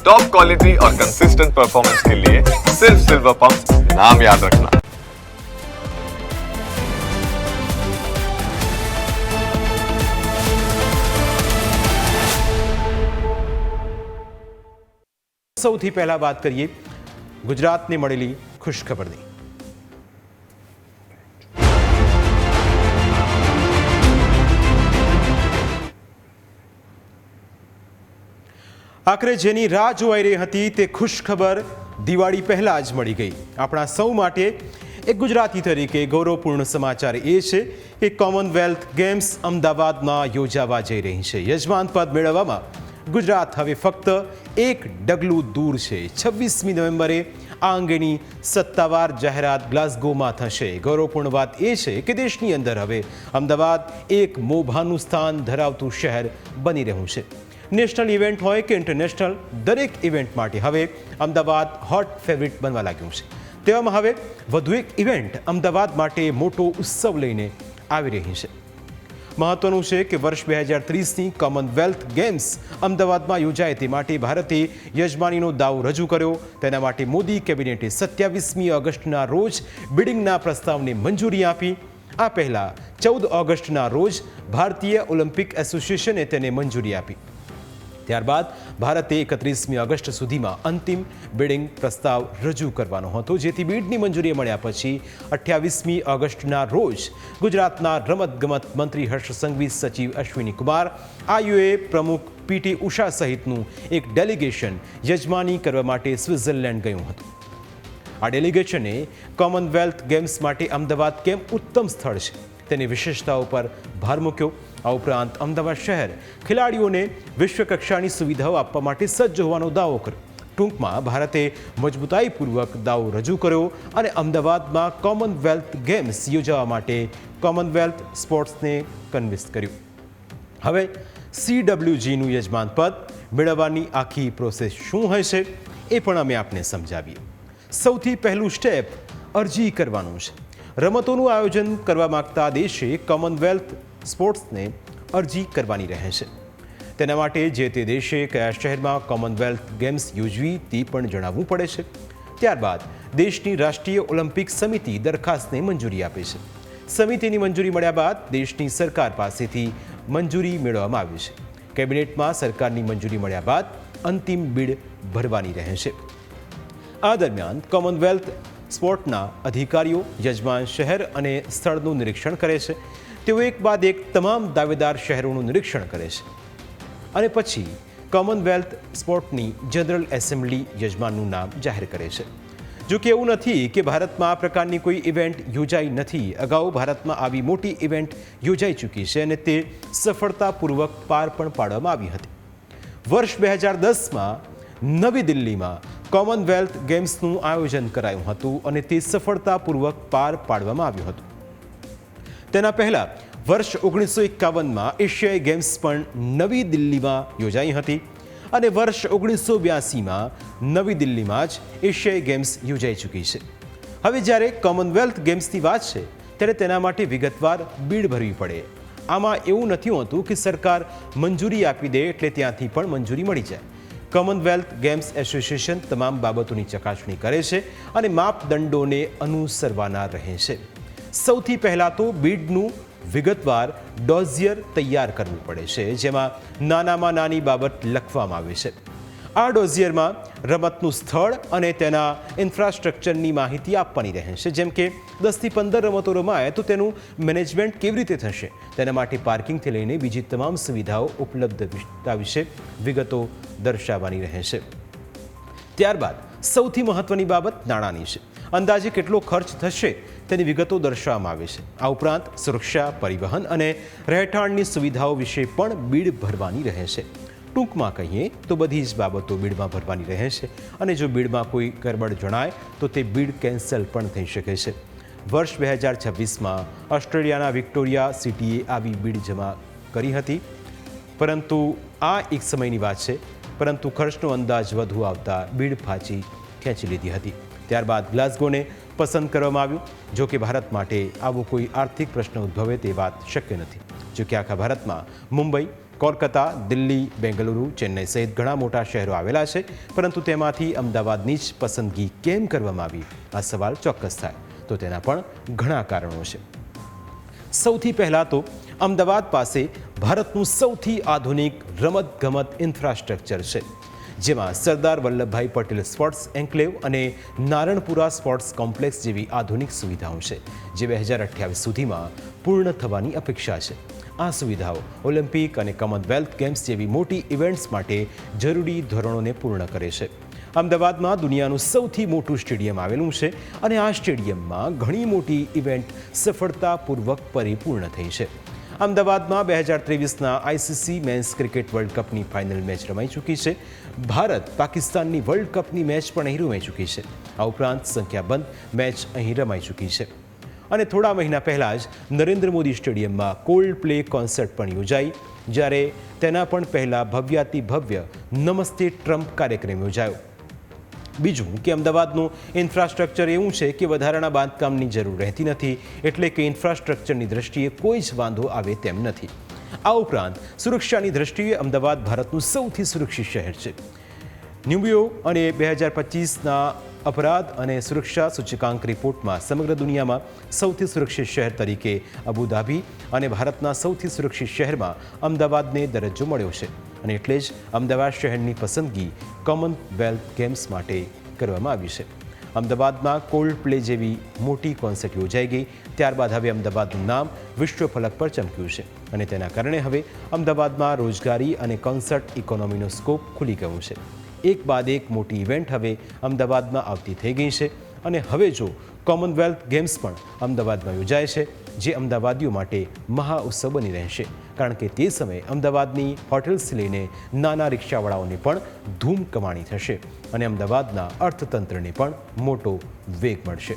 Top quality और consistent performance के लिए सिर्फ सिल्वर पंप नाम याद रखना સૌથી પહેલા વાત કરીએ ગુજરાતને મળેલી ખુશખબરની આખરે જેની રાહ જોવાઈ રહી હતી તે ખુશખબર દિવાળી પહેલાં જ મળી ગઈ. આપણા સૌ માટે એક ગુજરાતી તરીકે ગૌરવપૂર્ણ સમાચાર એ છે કે કોમનવેલ્થ ગેમ્સ અમદાવાદમાં યોજાવા જઈ રહી છે. યજમાન પદ મેળવવામાં ગુજરાત હવે ફક્ત એક ડગલું દૂર છે. છવ્વીસમી નવેમ્બરે આ અંગેની સત્તાવાર જાહેરાત ગ્લાસગોમાં થશે. ગૌરવપૂર્ણ વાત એ છે કે દેશની અંદર હવે અમદાવાદ એક મોભાનું સ્થાન ધરાવતું શહેર બની રહ્યું છે. નેશનલ ઇવેન્ટ હોય કે ઇન્ટરનેશનલ, દરેક ઇવેન્ટ માટે હવે અમદાવાદ હોટ ફેવરિટ બનવા લાગ્યું છે. તેવામાં હવે વધુ એક ઇવેન્ટ અમદાવાદ માટે મોટો ઉત્સવ લઈને આવી રહી છે. મહત્વનું છે કે વર્ષ બે હજાર ત્રીસની કોમનવેલ્થ ગેમ્સ અમદાવાદમાં યોજાય તે માટે ભારતે યજમાનીનો દાવો રજૂ કર્યો. તેના માટે મોદી કેબિનેટે સત્યાવીસમી ઓગસ્ટના રોજ બિડિંગના પ્રસ્તાવને મંજૂરી આપી. આ પહેલાં ચૌદ ઓગસ્ટના રોજ ભારતીય ઓલિમ્પિક એસોસિએશને તેને મંજૂરી આપી. ત્યારબાદ ભારતે એકત્રીસમી ઓગસ્ટ સુધીમાં અંતિમ બિડિંગ પ્રસ્તાવ રજૂ કરવાનો હતો, જેથી બીડની મંજૂરી મળ્યા પછી અઠ્યાવીસમી ઓગસ્ટના રોજ ગુજરાતના રમતગમત મંત્રી હર્ષ સંઘવી સચિવ અશ્વિની કુમાર આયુએ પ્રમુખ પીટી ઉષા સહિતનું એક ડેલિગેશન યજમાની કરવા માટે સ્વિટ્ઝરલેન્ડ ગયું હતું. આ ડેલિગેશને કોમનવેલ્થ ગેમ્સ માટે અમદાવાદ કેમ ઉત્તમ સ્થળ છે? તેની વિશેષતાઓ પર ભાર મૂક્યો. આ ઉપરાંત અમદાવાદ શહેર ખેલાડીઓને વિશ્વ કક્ષાની સુવિધાઓ આપવા માટે સજ્જ હોવાનો દાવો કર્યો. ટૂંકમાં ભારતે મજબૂતાઈપૂર્વક દાવો રજૂ કર્યો અને અમદાવાદમાં કોમનવેલ્થ ગેમ્સ યોજવા માટે કોમનવેલ્થ સ્પોર્ટ્સને કન્વિન્સ કર્યું. હવે સીડબ્લ્યુજીનું યજમાન પદ મેળવવાની આખી પ્રોસેસ શું હશે એ પણ અમે આપને સમજાવીએ. સૌથી પહેલું સ્ટેપ અરજી કરવાનું છે. રમતોનું આયોજન કરવા માગતા દેશે કોમનવેલ્થ સ્પોર્ટ્સને અરજી કરવાની રહે છે તેના માટે જે તે દેશે કયા શહેરમાં કોમનવેલ્થ ગેમ્સ યોજવી તે પણ જણાવવું પડે છે. ત્યારબાદ દેશની રાષ્ટ્રીય ઓલિમ્પિક સમિતિ દરખાસ્તને મંજૂરી આપે છે. સમિતિની મંજૂરી મળ્યા બાદ દેશની સરકાર પાસેથી મંજૂરી મેળવવામાં આવી છે. કેબિનેટમાં સરકારની મંજૂરી મળ્યા બાદ અંતિમ બિડ ભરવાની રહે છે આ દરમિયાન કોમનવેલ્થ સ્પોર્ટના અધિકારીઓ, યજમાન શહેર અને સ્થળનું નિરીક્ષણ કરે છે. તેઓ એક બાદ એક તમામ દાવેદાર શહેરોનું નિરીક્ષણ કરે છે. અને પછી કોમનવેલ્થ સ્પોર્ટની જનરલ એસેમ્બલી યજમાનનું નામ જાહેર કરે છે. જો કે એવું નથી કે ભારતમાં આ પ્રકારની કોઈ ઇવેન્ટ યોજાઈ નથી. અગાઉ ભારતમાં આવી મોટી ઇવેન્ટ યોજાઈ ચૂકી છે અને તે સફળતાપૂર્વક પાર પણ પાડવામાં આવી હતી. વર્ષ બે હજાર દસમાં નવી દિલ્હીમાં કોમનવેલ્થ ગેમ્સનું આયોજન કરાયું હતું અને તે સફળતાપૂર્વક પાર પાડવામાં આવ્યું હતું. તેના પહેલા વર્ષ ઓગણીસો એકાવનમાં એશિયાઈ ગેમ્સ પણ નવી દિલ્હીમાં યોજાઈ હતી અને વર્ષ ઓગણીસો બ્યાસીમાં નવી દિલ્હીમાં જ એશિયાઈ ગેમ્સ યોજાઈ ચૂકી છે. હવે જ્યારે કોમનવેલ્થ ગેમ્સની વાત છે, ત્યારે તેના માટે વિગતવાર બીડ ભરવી પડે. આમાં એવું નથી હોતું કે સરકાર મંજૂરી આપી દે એટલે ત્યાંથી પણ મંજૂરી મળી જાય. કોમનવેલ્થ ગેમ્સ એસોસિએશન તમામ બાબતોની ચકાસણી કરે છે અને માપદંડોને અનુસરવાના રહે છે. સૌથી પહેલાં તો બીડનું વિગતવાર ડોઝિયર તૈયાર કરવું પડે છે, જેમાં નાનામાં નાની બાબત લખવામાં આવે છે. આ ડોઝિયરમાં રમતનું સ્થળ અને તેના ઇન્ફ્રાસ્ટ્રક્ચરની માહિતી આપવાની રહેશે. જેમ કે દસથી પંદર રમતો રમાય તો તેનું મેનેજમેન્ટ કેવી રીતે થશે? તેના માટે પાર્કિંગથી લઈને બીજી તમામ સુવિધાઓ ઉપલબ્ધતા વિશે વિગતો દર્શાવવાની રહેશે. ત્યારબાદ સૌથી મહત્વની બાબત નાણાંની છે. અંદાજે કેટલો ખર્ચ થશે તેની વિગતો દર્શાવવામાં આવે છે. આ ઉપરાંત સુરક્ષા, પરિવહન અને રહેઠાણની સુવિધાઓ વિશે પણ બીડ ભરવાની રહે છે ટૂંકમાં કહીએ તો બધી જ બાબતો બીડમાં ભરવાની રહે છે અને જો બીડમાં કોઈ ગરબડ જણાય તો તે બીડ કેન્સલ પણ થઈ શકે છે. વર્ષ બે હજાર છવ્વીસમાં ઓસ્ટ્રેલિયાના વિક્ટોરિયા સિટીએ આવી બીડ જમા કરી હતી. પરંતુ આ એક સમયની વાત છે, પરંતુ ખર્ચનો અંદાજ વધુ આવતા બીડ ફાંચી ખેંચી લીધી હતી. ત્યારબાદ ગ્લાસગોને પસંદ કરવામાં આવ્યું. જો કે ભારત માટે આવો કોઈ આર્થિક પ્રશ્ન ઉદ્ભવે તે વાત શક્ય નથી. જો કે આખા ભારતમાં મુંબઈ કોલકાતા, દિલ્હી, બેંગલુરુ, ચેન્નઈ સહિત ઘણા મોટા શહેરો આવેલા છે. પરંતુ તેમાંથી અમદાવાદની જ પસંદગી કેમ કરવામાં આવી? આ સવાલ ચોક્કસ થાય. તો તેના પણ ઘણા કારણો છે. સૌથી પહેલાં તો અમદાવાદ પાસે ભારતનું સૌથી આધુનિક રમતગમત ઇન્ફ્રાસ્ટ્રક્ચર છે, જેમાં સરદાર વલ્લભભાઈ પટેલ સ્પોર્ટ્સ એન્કલેવ અને નારણપુરા સ્પોર્ટ્સ કોમ્પ્લેક્સ જેવી આધુનિક સુવિધાઓ છે, જે બે હજાર અઠ્યાવીસ સુધીમાં પૂર્ણ થવાની અપેક્ષા છે. આ સુવિધાઓ ઓલિમ્પિક અને કોમનવેલ્થ ગેમ્સ જેવી મોટી ઇવેન્ટ્સ માટે જરૂરી ધોરણોને પૂર્ણ કરે છે. અમદાવાદમાં દુનિયાનું સૌથી મોટું સ્ટેડિયમ આવેલું છે અને આ સ્ટેડિયમમાં ઘણી મોટી ઇવેન્ટ સફળતાપૂર્વક પરિપૂર્ણ થઈ છે. અમદાવાદમાં બે હજાર ત્રેવીસના આઈસીસી મેન્સ ક્રિકેટ વર્લ્ડ કપની ફાઇનલ મેચ રમાઈ ચૂકી છે. ભારત પાકિસ્તાનની વર્લ્ડ કપની મેચ પણ અહીં રમાઈ ચૂકી છે. આ ઉપરાંત સંખ્યાબંધ મેચ અહીં રમાઈ ચૂકી છે. અને થોડા મહિના પહેલાં જ નરેન્દ્ર મોદી સ્ટેડિયમમાં કોલ્ડ પ્લે કોન્સર્ટ પણ યોજાઈ, જ્યારે તેના પણ પહેલાં ભવ્યાતિ ભવ્ય નમસ્તે ટ્રમ્પ કાર્યક્રમ યોજાયો. બીજું કે અમદાવાદનું ઇન્ફ્રાસ્ટ્રક્ચર એવું છે કે વધારાના બાંધકામની જરૂર રહેતી નથી, એટલે કે ઇન્ફ્રાસ્ટ્રક્ચરની દ્રષ્ટિએ કોઈ જ વાંધો આવે તેમ નથી. આ ઉપરાંત સુરક્ષાની દ્રષ્ટિએ અમદાવાદ ભારતનું સૌથી સુરક્ષિત શહેર છે. ન્યુબિયો અને બે હજાર પચીસના અપરાધ અને સુરક્ષા સૂચકાંક રિપોર્ટમાં સમગ્ર દુનિયામાં સૌથી સુરક્ષિત શહેર તરીકે અબુધાબી અને ભારતના સૌથી સુરક્ષિત શહેરમાં અમદાવાદને દરજ્જો મળ્યો છે. અને એટલે જ અમદાવાદ શહેરની પસંદગી કોમનવેલ્થ ગેમ્સ માટે કરવામાં આવી છે. અમદાવાદમાં કોલ્ડ પ્લે જેવી મોટી કોન્સર્ટ યોજાઈ ગઈ, ત્યારબાદ હવે અમદાવાદનું નામ વિશ્વ ફલક પર ચમક્યું છે. અને તેના કારણે હવે અમદાવાદમાં રોજગારી અને કોન્સર્ટ ઇકોનોમીનો સ્કોપ ખુલી ગયો છે. એક બાદ એક મોટી ઇવેન્ટ હવે અમદાવાદમાં આવતી થઈ ગઈ છે. અને હવે જો કોમનવેલ્થ ગેમ્સ પણ અમદાવાદમાં યોજાય છે, જે અમદાવાદીઓ માટે મહાઉત્સવ બની રહેશે. કારણ કે તે સમયે અમદાવાદની હોટેલ્સથી લઈને નાના રિક્ષાવાળાઓને પણ ધૂમ કમાણી થશે અને અમદાવાદના અર્થતંત્રને પણ મોટો વેગ મળશે.